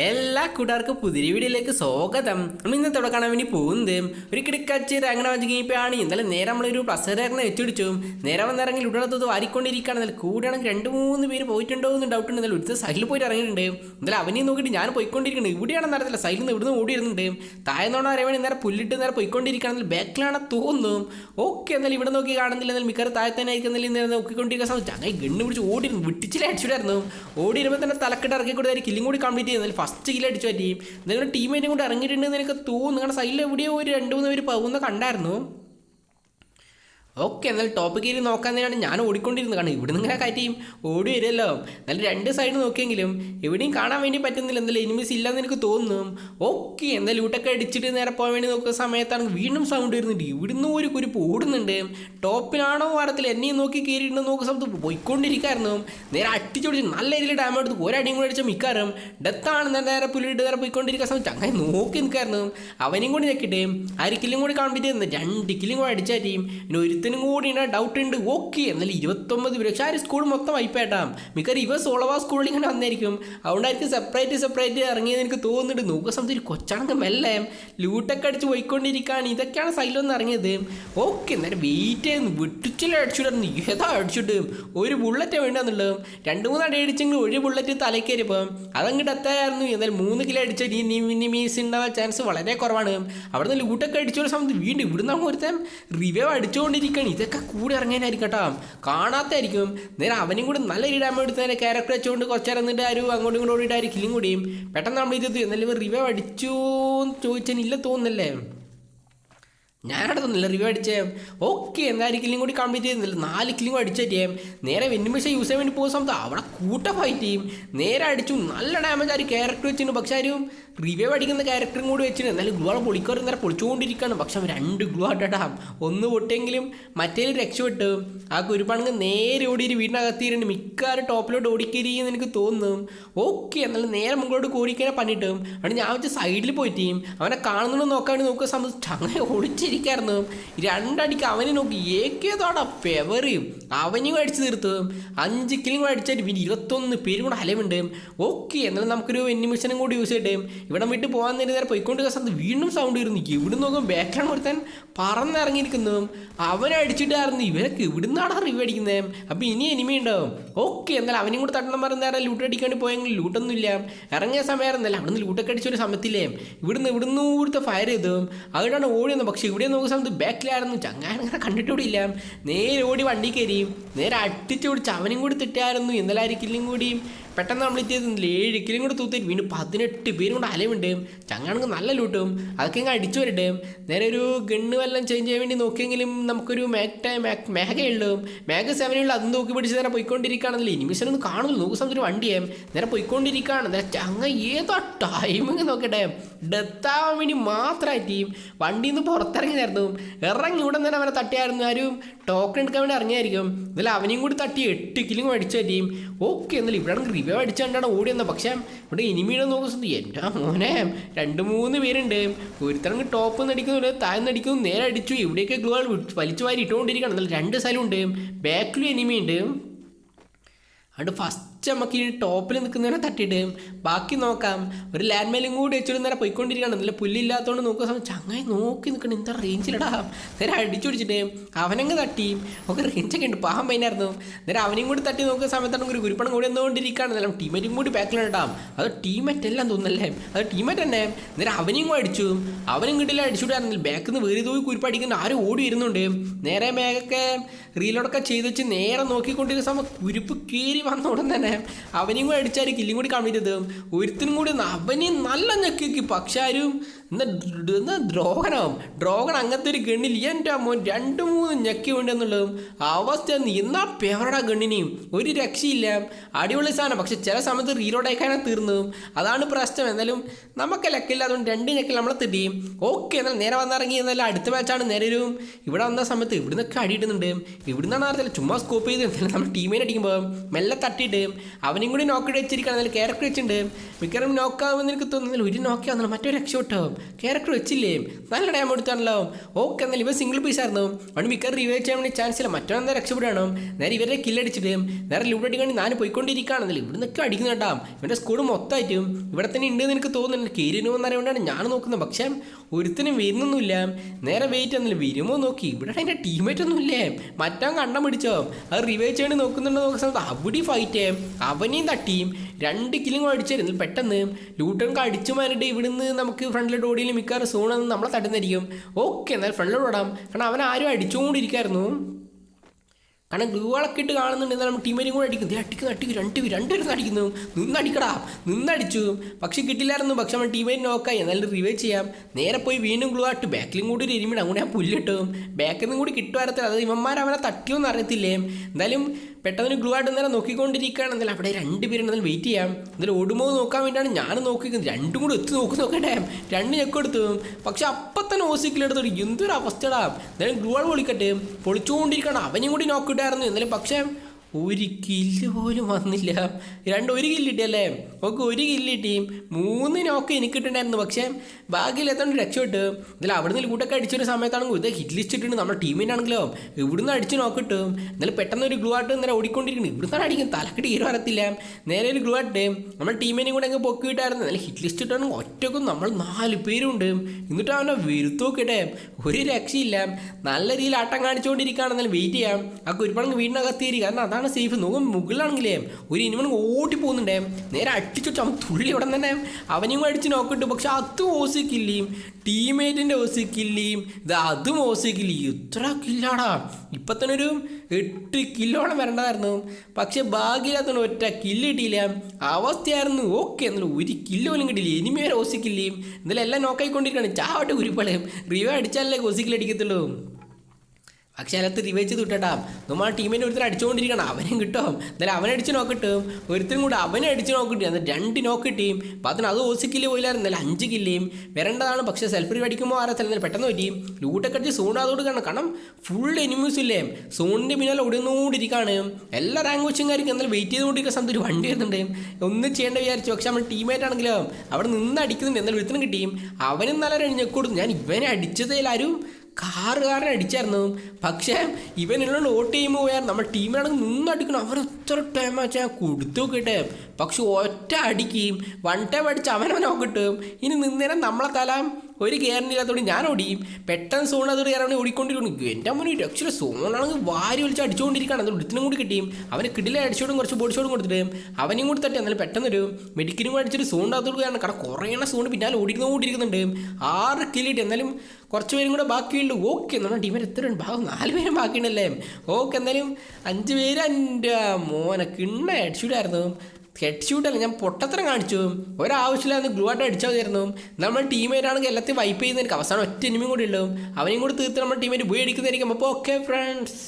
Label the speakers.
Speaker 1: എല്ലാ കൂട്ടുകാർക്കും പുതിരി വീഡിയോയിലേക്ക് സ്വാഗതം. നമ്മൾ ഇന്നത്തെ ഇവിടെ കാണാൻ വേണ്ടി പോകുന്നത് ഒരു കിടക്കച്ച് അങ്ങനെ വഞ്ചിപ്പോഴാണ് ഇന്നലെ നേരെ നമ്മളൊരു പ്ലസറിനെ വെച്ചുപിടിച്ചു. നേരെ വന്നിറങ്ങി ഉടനത്തത് വാരിക്കൊണ്ടിരിക്കുകയാണ്. എന്നാലും കൂടെയാണെങ്കിൽ രണ്ട് മൂന്ന് പേര് പോയിട്ടുണ്ടോ എന്ന് ഡൗട്ട് ഉണ്ട്. എന്നാലും ഒരു സൈഡിൽ പോയിട്ട് ഇറങ്ങിയിട്ടുണ്ട്. എന്നാലും അവനെ നോക്കിയിട്ട് ഞാൻ പോയിക്കൊണ്ടിരിക്കുന്നത് ഇവിടെയാണെന്ന് അറിയത്തില്ല സൈഡിൽ നിന്ന് ഇവിടുന്ന് ഓടിയിരുന്നുണ്ട് താഴെന്നോണം അറിയാൻ വേണ്ടി നേരെ പുല്ലിട്ട് നേരെ പോയിക്കൊണ്ടിരിക്കുകയാണെങ്കിൽ ബാക്കിലാണ് തോന്നുന്നു. ഓക്കെ എന്നാലും ഇവിടെ നോക്കി കാണുന്നില്ല. എന്നാൽ മിക്കവാറും താഴെ തന്നെ ആയിരിക്കുന്നില്ല നേരെ നോക്കിക്കൊണ്ടിരിക്കുന്ന സമയത്ത് ചങ്ങായി ഗണ്ണ് പിടിച്ച് ഓടിയിരുന്നു. വിട്ടിച്ചില്ല അടിച്ചിട്ടായിരുന്നു ഓടിയിരുമ്പോൾ തന്നെ തലക്കെട്ട് ഇറക്കി കൊടുത്താൽ കില്ലും കൂടി കംപ്ലീറ്റ് ചെയ്യുന്നത്. ഫസ്റ്റ് കില്ല് അടിച്ചു പറ്റിയും നിങ്ങളുടെ ടീമേറ്റും കൊണ്ട് ഇറങ്ങിയിട്ടുണ്ടെന്ന് എനിക്ക് തോന്നുന്നു. നിങ്ങളുടെ സൈഡിൽ എവിടെയോ ഒരു രണ്ട് മൂന്ന് പേര് പോകുന്ന കണ്ടായിരുന്നു. ഓക്കെ എന്നാൽ ടോപ്പ് കയറി നോക്കാൻ തന്നെയാണ് ഞാൻ ഓടിക്കൊണ്ടിരുന്നത്. കാരണം ഇവിടെ നിന്ന് ഇങ്ങനെ ചെയ്യും ഓടി വരുമല്ലോ എന്നാലും രണ്ട് സൈഡ് നോക്കിയെങ്കിലും എവിടെയും കാണാൻ വേണ്ടി പറ്റുന്നില്ല. എന്തായാലും എനിമീസ് ഇല്ലെന്ന് എനിക്ക് തോന്നും ഓക്കെ എന്തായാലും ലൂട്ടൊക്കെ അടിച്ചിട്ട് നേരെ പോകാൻ വേണ്ടി നോക്കുന്ന സമയത്താണ് വീണ്ടും സൗണ്ട് വരുന്നുണ്ട് ഇവിടുന്ന് ഒരു കുരിപ്പ് ഓടുന്നുണ്ട്. ടോപ്പിലാണോ വാരത്തിൽ എന്നെയും നോക്കി കയറിയിട്ടുണ്ട് നോക്കുന്ന സമയത്ത് പോയിക്കൊണ്ടിരിക്കായിരുന്നു നേരെ അടിച്ചൊടിച്ച് നല്ല രീതിയിൽ ഡാമേജ് എടുത്ത് ഒരടിയും കൂടി അടിച്ച മിക്കാറും ഡെത്താണ് നേരെ പുലിയിട്ട് നേരെ പോയിക്കൊണ്ടിരിക്കുന്ന സമയത്ത് അങ്ങനെ നോക്കി നിൽക്കായിരുന്നു അവനെയും കൂടി നിൽക്കട്ടെ ആ ഒരു കിലും കൂടി കാണുമ്പോഴത്തേക്കും രണ്ട് കില്ലും കൂടി അടിച്ചാറ്റിയും പിന്നെ ഒരുത്തിനും കൂടി ഡൗട്ട് ഉണ്ട്. ഓക്കെ എന്നാലും ഇരുപത്തൊമ്പത് പക്ഷേ ആ ഒരു സ്കൂൾ മൊത്തം വൈപ്പായിട്ടാം മിക്കവാറും ഇവ സോളവാ സ്കൂളിൽ ഇങ്ങനെ വന്നായിരിക്കും അതുകൊണ്ടായിരിക്കും സെപ്പറേറ്റ് സെപ്പറേറ്റ് ഇറങ്ങിയത് എനിക്ക് തോന്നുന്നുണ്ട്. നോക്കുക സമയത്ത് ഒരു കൊച്ചാണെങ്കിൽ മെല്ലെ ലൂട്ടൊക്കെ അടിച്ച് പോയിക്കൊണ്ടിരിക്കുകയാണ് ഇതൊക്കെയാണ് സൈലൊന്ന് ഇറങ്ങിയത്. ഓക്കെ എന്നാലും വെയിറ്റ് ചെയ്യുന്നു വിട്ടിച്ചില്ല അടിച്ചിടുന്നു ഏതാ അടിച്ചിട്ട് ഒരു ബുള്ളറ്റ് വേണ്ടെന്നുള്ളതും രണ്ട് മൂന്ന് അടി അടിച്ചെങ്കിൽ ഒരു ബുള്ളറ്റ് തലക്കേറിയപ്പോൾ അതങ്ങോട്ട് എത്തായിരുന്നു. എന്നാൽ മൂന്ന് കിലോ അടിച്ച മീസ് ഉണ്ടാവാൻ ചാൻസ് വളരെ കുറവാണ്. അവിടുന്ന് ലൂട്ടൊക്കെ അടിച്ചൊരു സമയത്ത് വീണ്ടും ഇവിടുന്ന് അങ്ങ് ഒരുത്തൻ റിവ്യൂ അടിച്ചുകൊണ്ടിരിക്കുകയാണ് ഇതൊക്കെ കൂടെ ഇറങ്ങാനായിരിക്കും കേട്ടോ. കാണാത്തായിരിക്കും. നേരെ അവനും കൂടി നല്ല ഒരു ഡാമേജ് എടുത്ത് നേരെ ക്യാരക്ടർ വെച്ചുകൊണ്ട് കുറച്ച് ഇറങ്ങിട്ട് ആരും. അങ്ങോട്ടും ഇങ്ങോട്ടും ഓടിയിട്ട് ആരും കില്ലും കൂടിയും. പെട്ടെന്ന് നമ്മൾ ഇത് എന്നാലും റിവ്യൂ അടിച്ചു എന്ന് ചോദിച്ചാൽ ഇല്ല തോന്നുന്നല്ലേ? ഞാനവിടെ തോന്നില്ല റിവ്യൂ അടിച്ചേ. ഓക്കെ എന്തായാലും കില്ലും കൂടി കംപ്ലീറ്റ് ചെയ്യുന്നില്ല നാല് കില്ലും അടിച്ചേറ്റിയേം നേരെ വെന്നുമിഷ യൂസ് ചെയ്യാൻ വേണ്ടി പോകുന്ന സമയത്ത് അവിടെ കൂട്ട ഫൈറ്റ് ചെയ്യും. നേരെ അടിച്ചു. നല്ല ഡാമേജ് ആരും ക്യാരക്ടർ വെച്ചിട്ടുണ്ട്. പക്ഷെ ആരും റിവ്യൂ അടിക്കുന്ന ക്യാരക്ടറും കൂടി വെച്ചിട്ട് എന്നാലും ഗ്ലൂ പൊളിക്കാറ് നേരെ പൊളിച്ചുകൊണ്ടിരിക്കുകയാണ് പക്ഷെ അവൻ രണ്ട് ഗ്ലൂ ആട്ടാം ഒന്ന് പൊട്ടെങ്കിലും മറ്റേ രക്ഷപ്പെട്ട്. ആ കുരുപ്പാണെങ്കിൽ നേരെ ഓടിയിട്ട് വീടിനകത്തിയിട്ടുണ്ട് മിക്കവാറും ടോപ്പിലോട്ട് ഓടിക്കരിയെന്ന് എനിക്ക് തോന്നും ഓക്കെ എന്നാലും നേരെ മുകളിലോട്ട് കോരിക്കാനെ പണിയിട്ട് അവിടെ ഞാൻ വെച്ച് സൈഡിൽ പോയിട്ട് അവനെ കാണുന്നുണ്ടോ നോക്കാൻ വേണ്ടി നോക്കുക സമയത്ത് അങ്ങനെ ഒളിച്ചിരിക്കായിരുന്നു രണ്ടടിക്ക് അവനെ നോക്കി. ഏക്കേതോടാ പെവറിയും അവനും അടിച്ച് തീർത്തു. അഞ്ച് കിലും അടിച്ചായിട്ട് പിന്നെ ഇരുപത്തൊന്ന് പേരും കൂടെ അലവുണ്ട്. ഓക്കെ എന്നാലും നമുക്കൊരു എനിമിഷനും കൂടി യൂസ് ചെയ്തിട്ട് ഇവിടെ വിട്ട് പോകാൻ നേരം നേരെ പോയിക്കൊണ്ട് സ്ഥലത്ത് വീണ്ടും സൗണ്ട് വരുന്നു ഇവിടെ നോക്കുമ്പോൾ ബാക്ക്ഗ്രൗണ്ട് ഒരുത്തൻ പറന്നിറങ്ങിയിരിക്കുന്നതും അവനെ അടിച്ചിട്ടായിരുന്നു ഇവരൊക്കെ ഇവിടുന്നാണ് റിവ്യൂ അടിക്കുന്നത് അപ്പോൾ ഇനി എനിമി ഉണ്ടാവും. ഓക്കെ എന്നാൽ അവനും കൂടെ തട്ടണം പറഞ്ഞ നേരം ലൂട്ട് അടിക്കാണ്ട് പോയെങ്കിൽ ലൂട്ടൊന്നും ഇല്ല. ഇറങ്ങിയ സമയമായിരുന്നല്ല അവിടുന്ന് ലൂട്ടൊക്കെ അടിച്ചൊരു സമയത്തില്ലേ? ഇവിടുന്ന് ഇവിടുന്ന് ഇവിടുത്തെ ഫയർ ചെയ്തു. അതുകൊണ്ടാണ് വന്നത്. പക്ഷേ ഇവിടെ നോക്കുന്ന സമയത്ത് ബാക്കിലായിരുന്നു ചങ്ങാൻ അങ്ങനെ കണ്ടിട്ടുകൂടി ഇല്ല. നേരെ ഓടി വണ്ടി കയറി നേരെ അടിച്ചോടിച്ച് അവനും കൂടി തിട്ടായിരുന്നു ഇന്നലെ ആയിരിക്കില്ലും കൂടി? പെട്ടെന്ന് നമ്മൾ ചെയ്തില്ല ഏഴ് കിലും കൂടെ തൂത്തിട്ട് വീണ്ടും പതിനെട്ട് പേരും കൊണ്ട് അലവുണ്ട് ചങ്ങാണെങ്കിൽ നല്ല ലൂട്ടും അതൊക്കെ ഇങ്ങനെ അടിച്ചു വരട്ടെ നേരെ ഒരു ഗണ്ണ് വല്ലതും ചേഞ്ച് ചെയ്യാൻ വേണ്ടി നോക്കിയെങ്കിലും നമുക്കൊരു മാക്ട മേഘയുള്ളൂ മേഘ സെവനുള്ള അതും നോക്കി പിടിച്ച് നേരെ പോയിക്കൊണ്ടിരിക്കുകയാണല്ലോ ഒന്ന് കാണുന്നു സമയത്ത് ഒരു വണ്ടിയെ നേരെ പോയിക്കൊണ്ടിരിക്കുകയാണ്. നേരെ ചങ്ങ ഏതോ ടൈമിങ് നോക്കട്ടെ. ഡെത്താവാൻ വേണ്ടി മാത്രമായിട്ട് വണ്ടിയിൽ നിന്ന് പുറത്തിറങ്ങിയായിരുന്നു ഇറങ്ങി ഇവിടെ തന്നെ അവനെ തട്ടിയായിരുന്നു. ആരും ടോക്കൺ എടുക്കാൻ വേണ്ടി ഇറങ്ങിയായിരിക്കും. ഇതിൽ അവനെയും കൂടി തട്ടി എട്ട് കിലും അടിച്ചു പറ്റിയും ഓക്കെ എന്നാലും ഇവിടെ റിവ്യൂ അടിച്ചുകൊണ്ടാണ് ഓടിയെന്നത് പക്ഷേ ഇവിടെ ഇനിമീടെ നോക്കുന്നത് എന്റെ മോനെ രണ്ട് മൂന്ന് പേരുണ്ട്. ഒരുത്തരങ്ങ് ടോപ്പ് നടിക്കുന്നുണ്ട് താഴ്ന്ന് അടിക്കുന്നു നേരെ അടിച്ചു. ഇവിടെയൊക്കെ ഗ്ലോ വലിച്ചു വാരി ഇട്ടുകൊണ്ടിരിക്കണം എന്നാലും രണ്ട് സ്ഥലമുണ്ട് ബാക്കിലും എനിമി ഉണ്ട്. അതുകൊണ്ട് ഫസ്റ്റ് നമുക്ക് ഈ ടോപ്പിൽ നിൽക്കുന്നവരെ തട്ടിയിട്ട് ബാക്കി നോക്കാം. ഒരു ലാൻഡ് മൈലും കൂടി വെച്ചിട്ട് നേരെ പോയിക്കൊണ്ടിരിക്കുകയാണ്. നല്ല പുല്ലില്ലാത്തതുകൊണ്ട് നോക്കുന്ന സമയം. ചങ്ങായി നോക്കി നിൽക്കണം. എന്താ റേഞ്ചിലടാ? നേരെ അടിച്ചു പിടിച്ചിട്ട് അവനങ്ങ് തട്ടി. ഒക്കെ റേഞ്ചൊക്കെ ഉണ്ട്. പാവം പൈനായിരുന്നു നേരെ അവനെയും കൂടി തട്ടി നോക്കുന്ന സമയത്താണ് ഒരു ഗുരുപ്പണം കൂടി എന്നുകൊണ്ടിരിക്കുകയാണ് നല്ല ടീമേറ്റും കൂടി ബാക്കിലിടാം അത് ടീമേറ്റ് എല്ലാം തോന്നുന്നല്ലേ? അത് ടീമേറ്റ് തന്നെ. നേരെ അവനെയും കൂടി അടിച്ചു. അവനും കിട്ടില്ല അടിച്ചുവിടായിരുന്നില്ല ബാക്കിൽ നിന്ന് വേറെ പോയി കുരുപ്പ് അടിക്കുന്ന ആരും ഓടി വരുന്നുണ്ട്. നേരെ മേഘൊക്കെ റീലോഡൊക്കെ ചെയ്ത് വെച്ച് നേരെ നോക്കിക്കൊണ്ടിരിക്കുന്ന സമയം കുരുപ്പ് കീറി വന്ന ഉടൻ തന്നെ അവനെയും കൂടെ അടിച്ചാൽ കില്ലും കൂടി കംപ്ലീറ്റ് ചെയ്തു ഒരുത്തിനും കൂടി അവനെയും നല്ല ഞെക്കി പക്ഷെ ആരും എന്താ ദ്രോഹനാവും. ഡ്രോഗൺ അങ്ങനത്തെ ഒരു ഗണ്ണിൽ എന്റെ അമ്മ രണ്ട് മൂന്ന് ഞെക്കി വേണ്ടെന്നുള്ളതും അവസ്ഥ എന്നാ പേവറടാ ഗണ്ണിനെയും. ഒരു രക്ഷയില്ല. അടിപൊളി സാധനം. പക്ഷെ ചില സമയത്ത് റീലോഡ് തീർന്നതും. അതാണ് പ്രശ്നം. എന്നാലും നമുക്ക് ലക്കില്ല. അതുകൊണ്ട് രണ്ട് ഞെക്കിൽ നമ്മളെ തെറ്റിയും ഓക്കെ എന്നാൽ നേരെ വന്നിറങ്ങി എന്നാലും അടുത്ത മാച്ചാണ് നേരെ ഒരു ഇവിടെ വന്ന സമയത്ത് ഇവിടുന്നൊക്കെ അടിയിടുന്നുണ്ട് ഇവിടുന്നാണ് അറിയത്തില്ല ചുമ്മാ സ്കോപ്പ് ചെയ്ത് നമ്മൾ ടീമിനെ അടിക്കുമ്പോൾ മെല്ലെ തട്ടിയിട്ട് അവനും കൂടി നോക്കി വെച്ചിരിക്കുകയാണ് എന്നാലും ക്യാരക്ടർ വെച്ചിട്ടുണ്ട്. മിക്കറും നോക്കാമെന്ന് എനിക്ക് തോന്നുന്നില്ല ഒരു നോക്കിയാവുന്നില്ല മറ്റൊരു രക്ഷപ്പെട്ടോ ക്യാരക്ടർ വെച്ചില്ലേ? നല്ല ടൈം എടുത്താണല്ലോ. ഓക്കെ എന്നാലും ഇവ സിംഗിൾ പീസ് ആയിരുന്നു. അതുകൊണ്ട് മിക്കർ റിവൈവ് ചെയ്യാൻ വേണ്ടി ചാൻസ് ഇല്ല. മറ്റൊന്നെന്താ രക്ഷപ്പെടണം? നേരെ ഇവരെ കില്ലടിച്ചിട്ട് നേരെ ലൂടെ അടിക്കാണ്ട് ഞാൻ പോയിക്കൊണ്ടിരിക്കുകയാണെന്നില്ല ഇവിടെ നിന്നൊക്കെ അടിക്കുന്ന കേട്ടാ. ഇവന്റെ സ്കൂൾ മൊത്തമായിട്ടും. ഇവിടെ തന്നെ ഉണ്ട് എന്ന് എനിക്ക് തോന്നുന്നുണ്ട്. കീരിനോ എന്നറിയാണ്ടാണ് ഞാൻ നോക്കുന്നത്. പക്ഷേ ഒരുത്തിനും വരുന്നൊന്നുമില്ല. നേരെ വെയിറ്റ് ഒന്നുമില്ല വരുമോ നോക്കി. ഇവിടെ അതിന്റെ ടീമേറ്റ് ഒന്നുമില്ലേ മറ്റവൻ കണ്ണം പിടിച്ചോ? അത് റിവൈവ് ചെയ്യണി നോക്കുന്നുണ്ടോ നോക്കുന്ന സമയത്ത്. അവിടെ ഫൈറ്റ് അവനെയും തട്ടിയും രണ്ട് കിലും അടിച്ചായിരുന്നു പെട്ടെന്ന്. ലൂട്ടൺ അടിച്ചു മാറിയിട്ട് ഇവിടുന്ന് നമുക്ക് ഫ്രണ്ടിലോട്ട് ഓടിയിൽ മിക്കവാറും സോണെന്ന് നമ്മളെ തട്ടുന്നതായിരിക്കും. ഓക്കെ എന്നാൽ ഫ്രണ്ടിലോട്ട് ഓടാം. കാരണം അവൻ ആരും അടിച്ചുകൊണ്ടിരിക്കായിരുന്നു. കാരണം ഗ്ലൂകളൊക്കെ ഇട്ട് കാണുന്നുണ്ട് നമ്മൾ ടീമേരും കൂടെ അടിക്കും. ദേ അടിക്കുന്നു അടിക്കും രണ്ട് പേര് രണ്ടുപേരും അടിക്കുന്നു. നിന്നടിക്കടാ. നിന്നടിച്ചു. പക്ഷെ കിട്ടില്ലായിരുന്നു. പക്ഷെ നമ്മൾ ടീമിനെ നോക്കായി എന്നാലും റിവൈവ് ചെയ്യാം. നേരെ പോയി വീണ്ടും ഗ്ലൂ ആട്ട് ബാക്കിലും കൂടി ഒരു എരിമിട്. അങ്ങനെ ഞാൻ പുല്ലിട്ടും. ബാക്കിൽ നിന്നും കൂടി കിട്ടുമായിരത്തില്ല അത് ഇവന്മാർ അവനെ തട്ടിയോന്ന് അറിയത്തില്ലേ? എന്തായാലും പെട്ടെന്ന് ഗ്ലൂ ആയിട്ട് നേരെ നോക്കിക്കൊണ്ടിരിക്കുകയാണ്. അവിടെ രണ്ട് പേര് എന്നാലും വെയിറ്റ് ചെയ്യാം. എന്നാലും ഓടുമോ നോക്കാൻ വേണ്ടിയാണ് ഞാൻ നോക്കിക്കുന്നത് രണ്ടും കൂടി എത്തി നോക്കി നോക്കട്ടെ. രണ്ട് ഞെക്ക് എടുത്തു. പക്ഷെ അപ്പം തന്നെ ഓസിക്കിലെടുത്തു എന്തൊരു അവസ്ഥയാണ് എന്നാലും ഗ്ലൂ ആൾ പൊളിക്കട്ടെ. പൊളിച്ചുകൊണ്ടിരിക്കണം അവനെയും കൂടി നോക്കിയിട്ടായിരുന്നു എന്നാലും പക്ഷേ ഒരു കില്ല് പോലും വന്നില്ല. രണ്ട് ഒരു കില്ല് കിട്ടിയല്ലേ? ഓക്കെ ഒരു കില്ല് കിട്ടി. മൂന്ന് നോക്ക് എനിക്ക് കിട്ടുന്നുണ്ടായിരുന്നു പക്ഷേ ഭാഗ്യമില്ലാത്തതുകൊണ്ട് രക്ഷപ്പെട്ട് എന്നാലും അവിടെ നിന്ന് കൂട്ടൊക്കെ അടിച്ചൊരു സമയത്താണെങ്കിൽ ഇത് ഹിറ്റ് ലിസ്റ്റ് ഇട്ടിട്ടുണ്ട് നമ്മുടെ ടീമിനാണെങ്കിലോ ഇവിടുന്ന് അടിച്ച് നോക്കിട്ട് എന്നാലും പെട്ടെന്ന് ഒരു ഗ്ലൂ ആട്ട് നേരെ ഓടിക്കൊണ്ടിരിക്കുന്നു. ഇവിടുന്നാണ് അടിക്കും തലക്കിട്ട് വരത്തില്ല. നേരെ ഒരു ഗ്ലൂ ആട്ട് നമ്മുടെ ടീമിനെയും കൂടെ അങ്ങ് പൊക്കി കിട്ടായിരുന്നു എന്നാലും ഹിറ്റ് ലിസ്റ്റ് ഇട്ടാണെങ്കിൽ ഒറ്റക്കും നമ്മൾ നാല് പേരുണ്ട്. എന്നിട്ട് അവനെ വരുത്തോക്കിട്ടെ ഒരു രക്ഷയില്ല. നല്ല രീതിയിൽ ആട്ടം കാണിച്ചുകൊണ്ടിരിക്കുകയാണെന്നാലും വെയിറ്റ് ചെയ്യാം. ആ കുരുപ്പണങ്ങ് വീടിനകത്തേരി കാരണം അതാണ് സേഫ്. നോക്കും മുകളിലാണെങ്കിലേ ഒരു ഇനിമൺ ഓടി പോകുന്നുണ്ടേ. നേരെ അടിച്ചു അവൻ തുള്ളി ഉടൻ തന്നെ. അവനെയും അടിച്ച് നോക്കിട്ട് പക്ഷെ അതും ഓസിക്കില്ലേയും ടീംമേറ്റിന്റെ ഓസിക്കില്ലേയും ഇത് അതും ഓസിക്കില്ല ഇത്ര കില്ലാടാ. ഇപ്പം തന്നെ ഒരു എട്ട് കില്ലോളം വരേണ്ടതായിരുന്നു. പക്ഷെ ഭാഗ്യമില്ലാത്തതുകൊണ്ട് ഒറ്റ കില്ല് കിട്ടിയില്ല. അവസ്ഥയായിരുന്നു. ഓക്കെ എന്നാലും ഒരു കില്ല് പോലും കിട്ടിയില്ല. ഇനിമേ വരെ ഓസിക്കില്ലേയും ഇതിലെല്ലാം നോക്കായിക്കൊണ്ടിരിക്കുകയാണ് ചാവട്ടെ കുരിപ്പളയും റിവ അടിച്ചാലല്ലേ ഓസിക്കില്ല അടിക്കത്തുള്ളൂ. പക്ഷെ അതിനകത്ത് റിവേച്ച് ചെയ്ത് വിട്ടട്ടാ നമ്മൾ ആ ടീമിനെ ഒരുത്തർ അടിച്ചുകൊണ്ടിരിക്കണം. അവനും കിട്ടും. എന്നാലും അവനെ അടിച്ച് നോക്കിട്ടും ഒരുത്തരും കൂടെ അവനെ അടിച്ച് നോക്കിട്ട് എന്നിട്ട് രണ്ട് നോക്ക് കിട്ടിയും. അപ്പം അതിന് അത് ഓസിക്കില്ല പോയില്ലായിരുന്നു. എന്നാലും അഞ്ച് കില്ലയും വരേണ്ടതാണ്. പക്ഷേ സെൽഫ് റിവ് അടിക്കുമ്പോൾ ആരാ എന്നാലും പെട്ടെന്ന് പറ്റി? ലൂട്ടൊക്കെ അടിച്ച് സൂണാതോട് കാണണം കാരണം ഫുൾ എനിമീസ് ഇല്ലേ? സൂണിന്റെ പിന്നാലെ ഒടുന്നുകൊണ്ടിരിക്കുകയാണ് എല്ലാ റാങ്ക് വെച്ചുകാർക്കും എന്നാലും വെയിറ്റ് ചെയ്തുകൊണ്ടിരിക്കുന്ന സമയത്ത് ഒരു വണ്ടി വരുന്നുണ്ട്. ഒന്നും ചെയ്യേണ്ട വിചാരിച്ചു. പക്ഷെ നമ്മൾ ടീമേറ്റ് ആണെങ്കിലും അവിടെ നിന്ന് അടിക്കുന്നുണ്ട്. എന്നാലും ഒരുത്തനും കിട്ടിയും. അവനും നല്ല രണിഞ്ഞൊക്കെ കൊടുത്തു. ഞാൻ ഇവനെ അടിച്ചതിലാരും കാറുകാരൻ അടിച്ചായിരുന്നു പക്ഷേ ഇവനുള്ള ലോട്ട് ചെയ്യുമ്പോൾ പോയാൽ നമ്മുടെ ടീമിലാണെങ്കിൽ നിന്നടിക്കണം. അവർ എത്ര ടൈം വെച്ചാൽ കൊടുത്തു നോക്കിട്ടെ പക്ഷെ ഒറ്റ അടിക്കുകയും വൺ ടൈം അടിച്ച് അവനവനോ നോക്കിട്ടും ഇനി നിന്നേരം നമ്മളെ തല ഒരു കയറിനില്ലാത്തതുകൊണ്ട് ഞാൻ ഓടിയും പെട്ടെന്ന് സോൺ അതോട് കയറാണ് ഓടിക്കൊണ്ടിരിക്കുന്നു. എന്റെ മുന്നിൽ ആക്ച്വലി സോണാണെങ്കിൽ വാരി വലിച്ച് അടിച്ചുകൊണ്ടിരിക്കുകയാണ് അത് ഇത്തിനും കൂടി കിട്ടിയും. അവന് കിടിലെ അടിച്ചോടും കുറച്ച് ബോഡി ഷോട്ടും കൊടുത്തിട്ട് അവനെയും കൂടി തട്ടി. എന്നാലും പെട്ടെന്ന് ഒരു മെഡിക്കലും കൂടി അടിച്ചൊരു സോൺ അതോട് കയറണം കാരണം കുറേ സോണ് സോൺ പിന്നാലെ കൂടിയിരിക്കുന്നുണ്ട് ആറ് കില്ലിട്ട് എന്നാലും കുറച്ച് പേരും കൂടെ ബാക്കിയുണ്ട് ഓക്കെ നമ്മുടെ ടീമിൽ എത്ര ഉണ്ട് ഭാഗം നാല് പേരും ബാക്കിയുണ്ടല്ലേ? ഓക്കെ എന്തായാലും അഞ്ച് പേര് എന്റെ മോനെ കിണ്ണ ഹെഡ്ഷൂട്ടായിരുന്നു ഹെഡ്ഷൂട്ടല്ല ഞാൻ പൊട്ടത്തരം കാണിച്ചു. ഒരാവശ്യമില്ലാന്ന് ഗ്ലൂ ആയിട്ട് അടിച്ചാൽ മതിയായിരുന്നു. നമ്മൾ ടീമേറ്റാണെങ്കിൽ എല്ലാத்தைയും വൈപ്പ് ചെയ്യുന്ന എനിക്ക് അവസാനം ഒറ്റ എനിമയും കൂടി ഉള്ളൂ. അവനെയും കൂടി തീർത്ത് നമ്മുടെ ടീമേറ്റ് പോയി അടിക്കുന്നതായിരിക്കും. അപ്പോൾ ഓക്കെ ഫ്രണ്ട്സ്